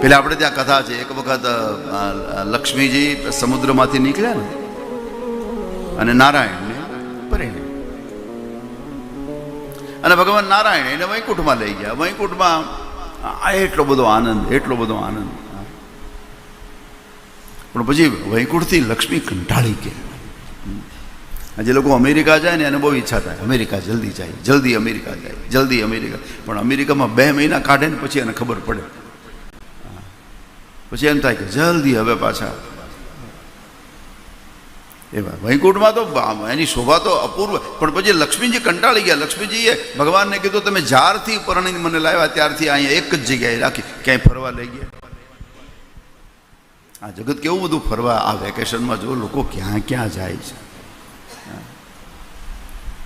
પેલા આપણે ત્યાં કથા છે. એક વખત લક્ષ્મીજી સમુદ્રમાંથી નીકળ્યા ને, અને નારાયણને પરિણે અને ભગવાન નારાયણ એને વૈકુંઠમાં લઈ ગયા. વૈકુંઠમાં આ એટલો બધો આનંદ, એટલો બધો આનંદ. પણ પછી વૈકુંઠથી લક્ષ્મી કંટાળી ગયા. જે લોકો અમેરિકા જાય ને, એને બહુ ઈચ્છા થાય. અમેરિકા જલ્દી જાય, જલ્દી અમેરિકા જાય, જલ્દી અમેરિકા. પણ અમેરિકામાં બે મહિના કાઢે ને પછી એને ખબર પડે. પછી એમ થાય કે જલ્દી હવે પાછા. એવા વૈકુંઠમાં તો એની શોભા તો અપૂર્વ. પણ પછી લક્ષ્મીજી કંટાળી ગયા. લક્ષ્મીજીએ ભગવાનને કીધું, તમે જ્યારથી પરણીને મને લાવ્યા, ત્યારથી અહીંયા એક જ જગ્યાએ રાખી. ક્યાંય ફરવા લઈ ગયા? આ જગત કેવું બધું ફરવા આ વેકેશનમાં જો લોકો ક્યાં ક્યાં જાય છે.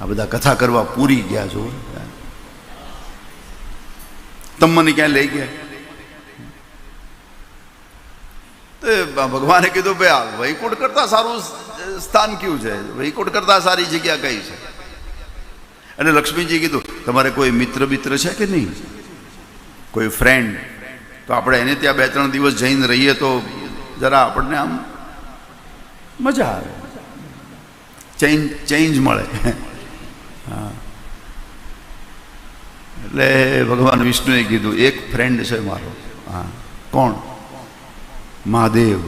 આ બધા કથા કરવા પૂરી ગયા જો તમ મને ક્યાં લઈ ગયા? તો ભગવાને કીધું ભાઈ આ વૈકુંઠ કરતાં સારું સ્થાન કયું છે? વૈકુંઠ કરતા સારી જગ્યા કઈ છે? અને લક્ષ્મીજી કીધું, તમારે કોઈ મિત્ર મિત્ર છે કે નહીં? કોઈ ફ્રેન્ડ તો આપણે એને ત્યાં બે ત્રણ દિવસ જઈને રહીએ તો જરા આપણને આમ મજા આવે. ચેન્જ ચેન્જ મળે. હા. એટલે ભગવાન વિષ્ણુએ કીધું, એક ફ્રેન્ડ છે મારો. હા. કોણ? મહાદેવ.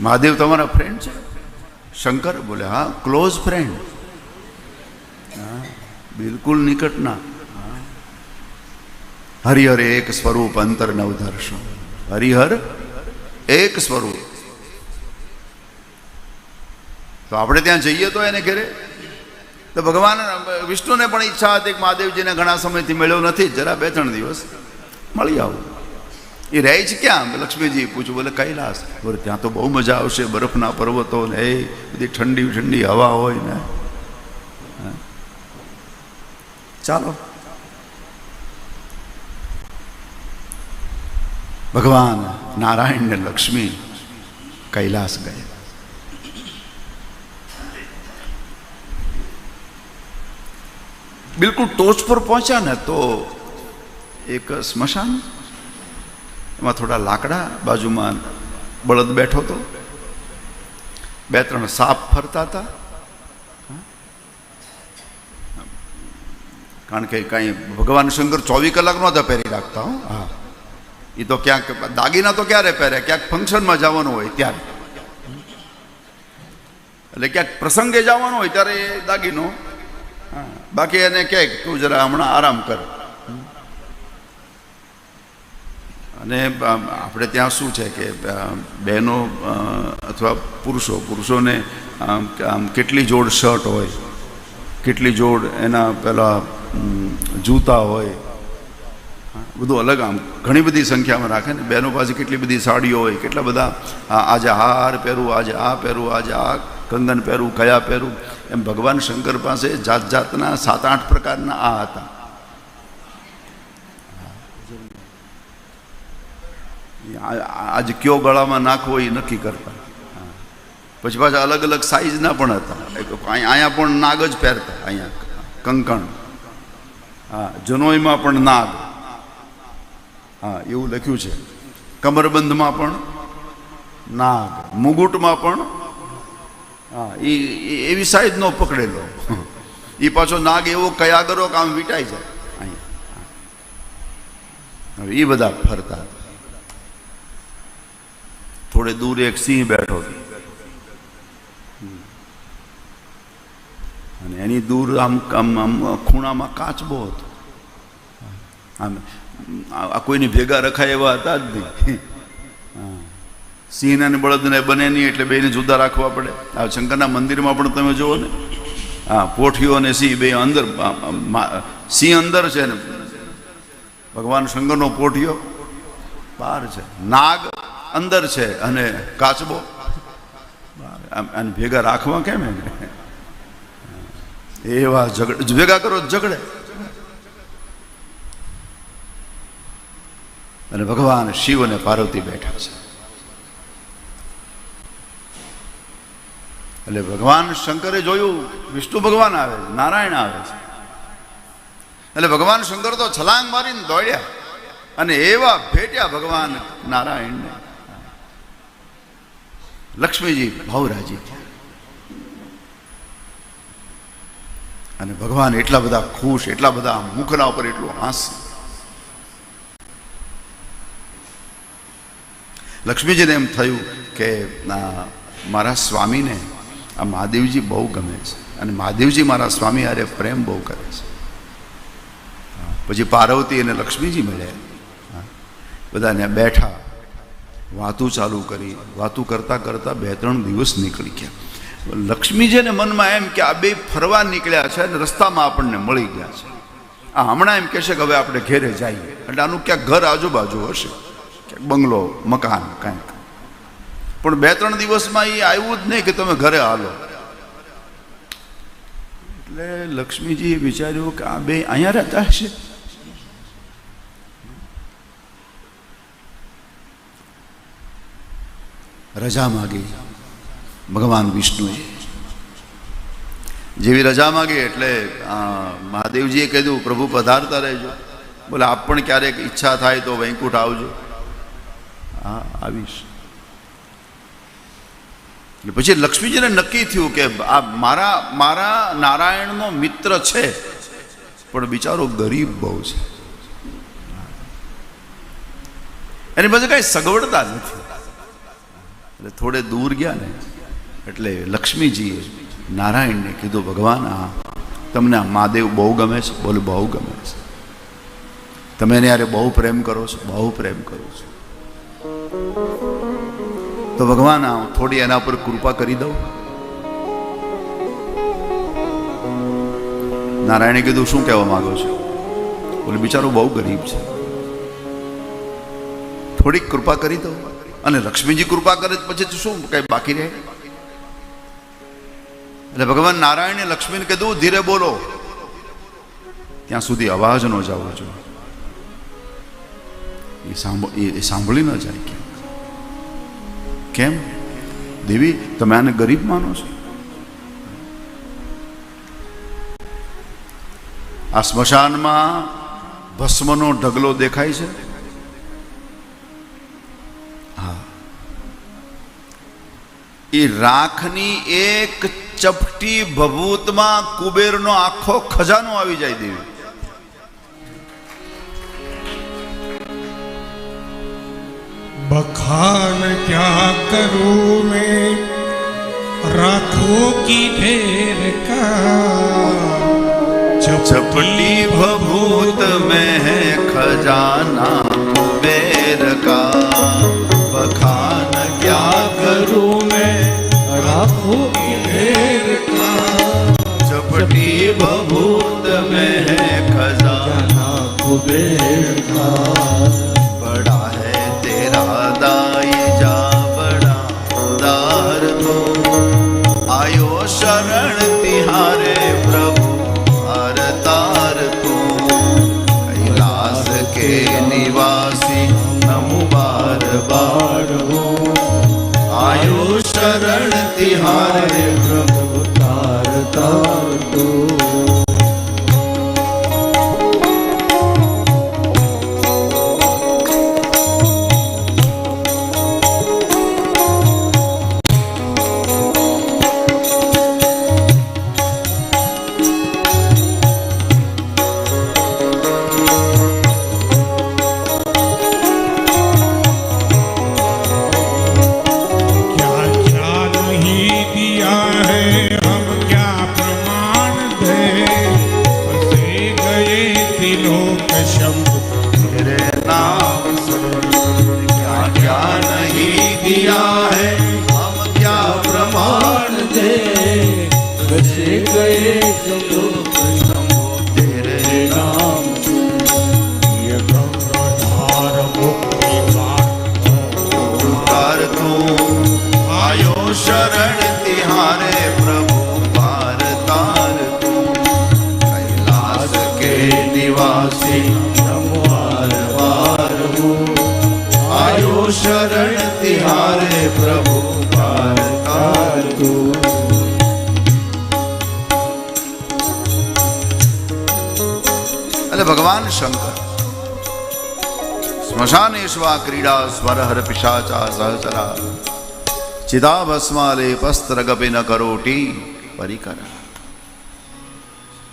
મહાદેવ તમારા ફ્રેન્ડ છે? શંકર બોલે, હા ક્લોઝ ફ્રેન્ડ હા, બિલકુલ નિકટના. હરિહર એક સ્વરૂપ અંતર નવધર્ષ હરિહર એક સ્વરૂપ. તો આપણે ત્યાં જઈએ તો એને ઘેરે? તો ભગવાન વિષ્ણુને પણ ઈચ્છા હતી કે મહાદેવજીને ઘણા સમયથી મળ્યો નથી, જરા બે ત્રણ દિવસ. મળી આવું. એ રહે છે ક્યાં? લક્ષ્મીજી પૂછ્યું, બોલે, કૈલાસ, બોલે, ત્યાં તો બહુ મજા આવશે, બરફના પર્વતો ને એ બધી ઠંડી ઠંડી હવા હોય ને. ચાલો. ભગવાન નારાયણ ને લક્ષ્મી કૈલાસ ગયા. બિલકુલ ટોચ પર પહોંચ્યા ને તો એક સ્મશાન, એમાં થોડા લાકડા, બાજુમાં બળદ બેઠો હતો. બે ત્રણ સાપ ફરતા હતા. કારણ કે કાંઈ ભગવાન શંકર ચોવીસ કલાક નહોતા પહેરી રાખતા, હો. હા. એ તો ક્યાંક દાગીના તો ક્યારે પહેરે? ક્યાંક ફંક્શનમાં જવાનું હોય ત્યારે. એટલે ક્યાંક પ્રસંગે જવાનું હોય ત્યારે એ દાગીનો. બાકી એને કહે તું જરા હમણાં આરામ કર. અને આપણે ત્યાં શું છે કે બહેનો અથવા પુરુષો, પુરુષોને આમ કેટલી જોડ શર્ટ હોય, કેટલી જોડ એના પેલા જૂતા હોય બધું અલગ આમ ઘણી બધી સંખ્યામાં રાખે ને, બહેનો પાસે કેટલી બધી સાડીઓ હોય, કેટલા બધા આજે હાર પહેરું આજે આ પહેરું આજે આ કંગન પહેરું કયા પહેરું એમ ભગવાન શંકર પાસે જાત જાતના સાત આઠ પ્રકારના આ હતા. આજ કયો ગળામાં નાખવો એ નક્કી કરતા. પછી પાછા અલગ અલગ સાઈઝના પણ હતા. અહીં- અહીંયા પણ નાગ જ પહેરતા અહીંયા કંકણ. હા જનોઈમાં પણ નાગ. હા, એવું લખ્યું છે. કમરબંધમાં પણ નાગ. મુગુટમાં પણ, હા, એ એવી સાઈઝ નો પકડેલો. એ પાછો નાગ એવો કયાગરો કામ વીટાઈ જાય. અહીંયા એ બધા ફરતા. થોડે દૂર એક સિંહ બેઠો હતો અને એની દૂર આમ આમ ખૂણામાં કાચબો હતો આમ આ કોઈની ભેગા રખાય એવા હતા જ નહીં. સિંહ અને બળદને બને નહીં એટલે બેને જુદા રાખવા પડે। આ શંકરના મંદિરમાં પણ તમે જુઓ ને હા પોઠીઓ અને સિંહ બે અંદર સિંહ અંદર છે ને, ભગવાન શંકરનો પોઠિયો બહાર છે, નાગ અંદર છે અને કાચબો? આને ભેગા રાખવા કેમ એવા ઝઘડ, ભેગા કરો ઝગડે અને ભગવાન શિવ અને પાર્વતી બેઠા છે. એટલે ભગવાન શંકરે જોયું, વિષ્ણુ ભગવાન આવે છે, નારાયણ આવે છે. એટલે ભગવાન શંકર તો છલાંગ મારીને દોડ્યા અને એવા ભેટ્યા ભગવાન નારાયણને. લક્ષ્મીજી ભાવરાજી અને ભગવાન એટલા બધા ખુશ, એટલા બધા મુખના ઉપર એટલું હાસ્ય લક્ષ્મીજીને એમ થયું કે મારા સ્વામીને આ મહાદેવજી બહુ ગમે છે. અને મહાદેવજી મારા સ્વામી આરે પ્રેમ બહુ કરે છે. પછી પાર્વતી અને લક્ષ્મીજી મળ્યા. બધાને બેઠા. વાતું ચાલુ કરી, વાતું કરતાં કરતાં બે ત્રણ દિવસ નીકળી ગયા. લક્ષ્મીજીને મનમાં એમ કે આ બે ફરવા નીકળ્યા છે અને રસ્તામાં આપણને મળી ગયા છે. આ હમણાં એમ કહેશે કે હવે આપણે ઘેરે જઈએ. એટલે આનું ક્યાંક ઘર આજુબાજુ હશે. ક્યાંક બંગલો, મકાન કાંઈક. પણ બે ત્રણ દિવસમાં એ આવ્યું જ નહીં કે તમે ઘરે હાલો. એટલે લક્ષ્મીજીએ વિચાર્યું કે આ બે અહીંયા રહેતા હશે? રજા માગી. ભગવાન વિષ્ણુએ. જેવી રજા માગી એટલે મહાદેવજીએ કીધું, પ્રભુ, પધારતા રહેજો. બોલે, આપ પણ ક્યારેક ઈચ્છા થાય તો વૈકુંઠ આવજો. હા, આવીશ. એટલે પછી લક્ષ્મીજીને નક્કી થયું કે, આ મારા મારા નારાયણનો મિત્ર છે, પણ બિચારો ગરીબ બહુ છે. એની પાસે કાંઈ સગવડતા નથી. એટલે થોડે દૂર ગયા ને, એટલે લક્ષ્મીજીએ નારાયણને કીધું, ભગવાન, આ તમને આ મહાદેવ બહુ ગમે છે. બોલ, બહુ ગમે છે. તમે એને યારે બહુ પ્રેમ કરો છો? બહુ પ્રેમ કરો છો. તો ભગવાન, આ થોડી એના પર કૃપા કરી દઉં? નારાયણે કીધું, શું કહેવા માંગો છો? બોલે, બિચારો બહુ ગરીબ છે. થોડીક કૃપા કરી દઉં? અને લક્ષ્મીજી કૃપા કરે પછી શું કઈ બાકી રહે? એટલે ભગવાન નારાયણે લક્ષ્મીને કીધું, ધીરે બોલો. ત્યાં સુધી અવાજ ન જવો જોઈએ એ સાંભળી ન જાય કેમ કેમ? દેવી, તમે આને ગરીબ માનો છો? આ સ્મશાનમાં ભસ્મનો ઢગલો દેખાય છે? એ રાખની એક ચપટી ભભૂતમાં કુબેરનો આખો ખજાનો આવી જાય દેવી बखान क्या करूं मैं राखों की ढेर का चपटी भभूत में है खजाना कुबेर का चपटी भभूत में है खजाना कुबेर का बड़ा है तेरा दाई जा बड़ा उदार तो आयो शरण तिहारे प्रभु हर तार तू कैलाश के निवासी नमो बार बार हो आयो शरण तिहारे प्रभु तिलोक शंभु तेरे नाम से क्या क्या नहीं दिया है हम क्या प्रमाण दे फंसे गए शंभु तेरे नाम से ये गंगाधार मुक्ति बाण उतार तू आयो शरण ભગવાન શંકર સ્મશાનેશ્વા ક્રીડા સ્વરહર પિશાચા સહચરા ચિદાભસ્માલે પસ્ત્ર ન કરોટી પરિકરા